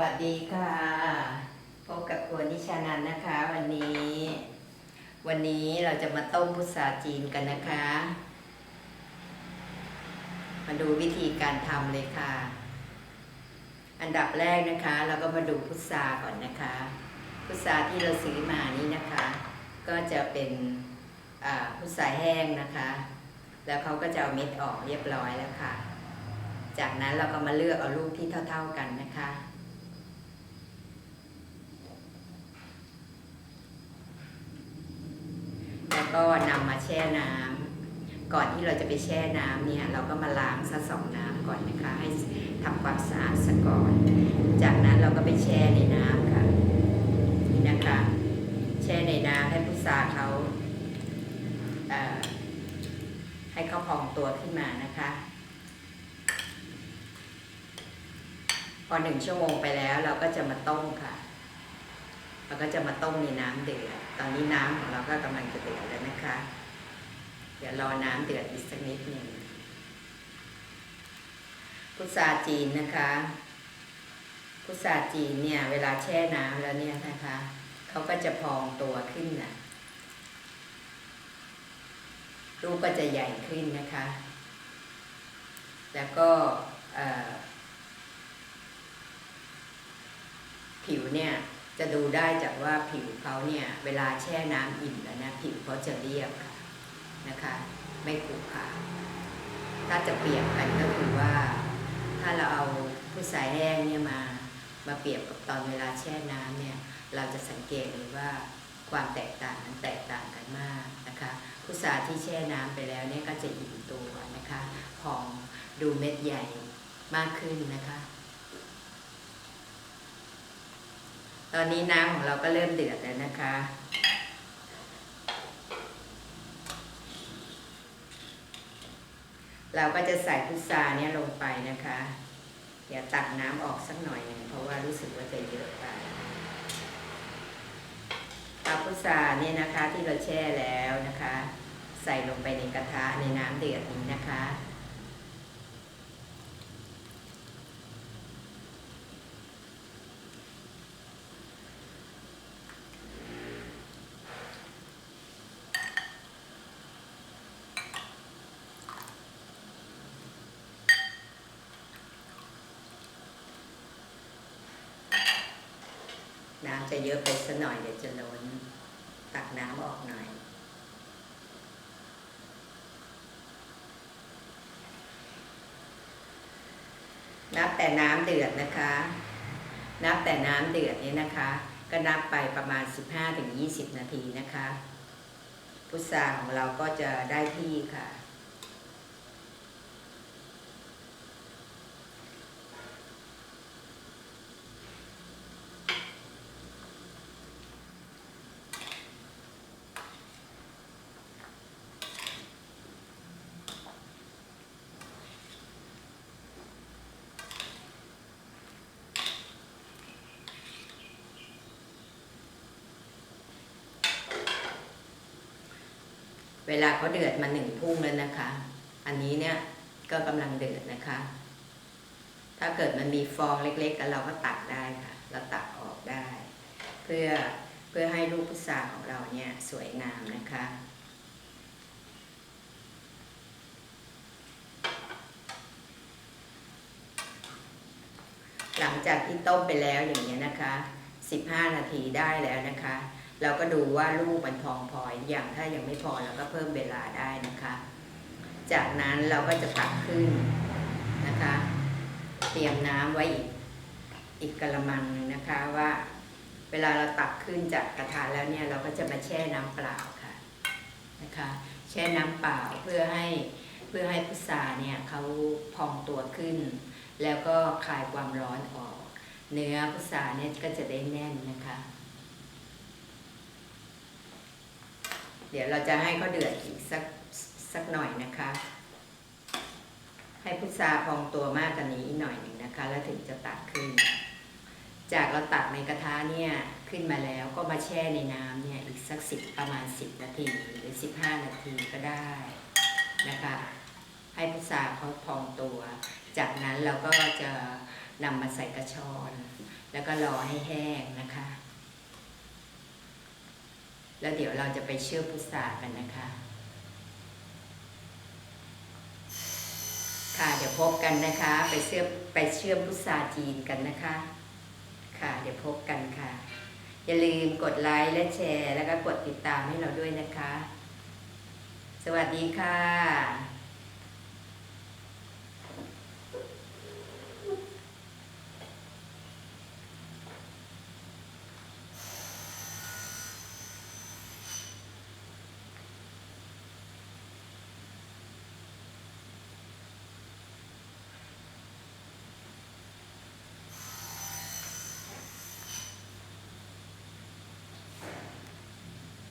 วัสดีค่ะ พบกับครัวนิชานันนะคะ วันนี้ วันนี้เราจะมาต้มพุทราจีนกันนะคะ มาดูวิธีการทำเลยค่ะ อันดับแรกนะคะ เราก็มาดูพุทราก่อนนะคะ พุทราที่เราซื้อมานี่นะคะ ก็จะเป็นพุทราแห้งนะคะ แล้วเขาก็จะเอาเม็ดออกเรียบร้อยแล้วค่ะ จากนั้นเราก็มาเลือกเอาลูกที่เท่า ๆกันนะคะ แล้วก็นำมาแช่น้ำก่อนที่เราจะไปแช่น้ำเนี่ยเราก็มาล้างซะสองน้ำก่อนนะคะ ให้ทำความสะอาดซะก่อน จากนั้นเราก็ไปแช่ในน้ำค่ะนี่นะคะ แช่ในน้ำให้พุทราเขาเให้เขาพองตัวขึ้นมานะคะ พอหนึ่งชั่วโมงไปแล้วเราก็จะมาต้มค่ะเราก็จะมาต้มในน้ำเดือด นี้น้ำของเราก็กำลังจะเดือดแล้วนะคะ เดี๋ยวรอน้ำเดือดอีกสักนิดหนึ่งพุทราจีนนะคะพุทราจีนเนี่ย เวลาแช่น้ำแล้วเนี่ยนะคะเขาก็จะพองตัวขึ้นนะรูปก็จะใหญ่ขึ้นนะคะ แล้วก็ผิวเนี่ย จะดูได้จากว่าผิวเขาเนี่ยเวลาแช่น้ำอิ่มแล้วนะผิวเขาจะเรียบค่ะนะคะ ไม่ขรุขระถ้าจะเปรียบกันก็คือว่า ถ้าเราเอาผู้สายแห้งเนี่ยมามาเปรียบกับตอนเวลาแช่น้ำเนี่ยเราจะสังเกตเลยว่าความแตกต่างมันแตกต่างกันมากนะคะผู้สาที่แช่น้ำไปแล้วเนี่ยก็จะอิ่มตัวนะคะพองดูเม็ดใหญ่มากขึ้นนะคะ ตอนนี้น้ำของเราก็เริ่มเดือดแล้วนะคะ เราก็จะใส่พุทราเนี่ยลงไปนะคะ เดี๋ยวตักน้ำออกสักหน่อยหนึ่งเพราะว่ารู้สึกว่าจะเยอะไปเอาพุทราเนี่ยนะคะที่เราแช่แล้วนะคะ ใส่ลงไปในกระทะในน้ำเดือดนี้นะคะ น้ำจะเยอะไปสักหน่อยเดี๋ยวจะล้นตักน้ำออกหน่อย นับแต่น้ำเดือดนะคะ นับแต่น้ำเดือดนี้นะคะ ก็นับไปประมาณ 15-20 นาทีนะคะ พุทราของเราก็จะได้ที่ค่ะ เวลาเขาเดือดมาหนึ่งพุ่งแล้วนะคะ อันนี้เนี่ยก็กำลังเดือดนะคะ ถ้าเกิดมันมีฟองเล็กๆเราก็ตักได้ค่ะ เราตักออกได้ เพื่อเพื่อให้ลูกพุทราของเราเนี่ยสวยงามนะคะ หลังจากที่ต้มไปแล้วอย่างนี้ยนะคะ 15 นาทีได้แล้วนะคะ เราก็ดูว่าลูกมันพองพออย่างถ้ายังไม่พอเราก็เพิ่มเวลาได้นะคะ จากนั้นเราก็จะตักขึ้นนะคะ เตรียมน้ำไว้อีกอีกกระมังนึงนะคะว่า เวลาเราตักขึ้นจากกระทะแล้วเนี่ยเราก็จะมาแช่น้ำเปล่าค่ะนะคะ แช่น้ำเปล่าเพื่อให้เพื่อให้พุทราเนี่ยเขาพองตัวขึ้น แล้วก็คลายความร้อนออก เนื้อพุทราเนี่ยก็จะได้แน่นนะคะ เดี๋ยวเราจะให้เขาเดือดอีกสักสักหน่อยนะคะ ให้พุทราพองตัวมากกว่านี้อีกหน่อยหนึ่งนะคะ แล้วถึงจะตักขึ้น จากเราตักในกระทะเนี่ยขึ้นมาแล้วก็มาแช่ในน้ำเนี่ยอีกสักสิบประมาณ10นาทีหรือ15นาทีก็ได้นะคะ ให้พุทราเขาพองตัว จากนั้นเราก็จะนำมาใส่กระชอน แล้วก็รอให้แห้งนะคะ แล้วเดี๋ยวเราจะไปเชื่อพุทรากันนะคะ ค่ะเดี๋ยวพบกันนะคะ ไปเชื่อไปเชื่อพุทราจีนกันนะคะ ค่ะเดี๋ยวพบกันค่ะ อย่าลืมกดไลค์และแชร์ แล้วก็กดติดตามให้เราด้วยนะคะ สวัสดีค่ะ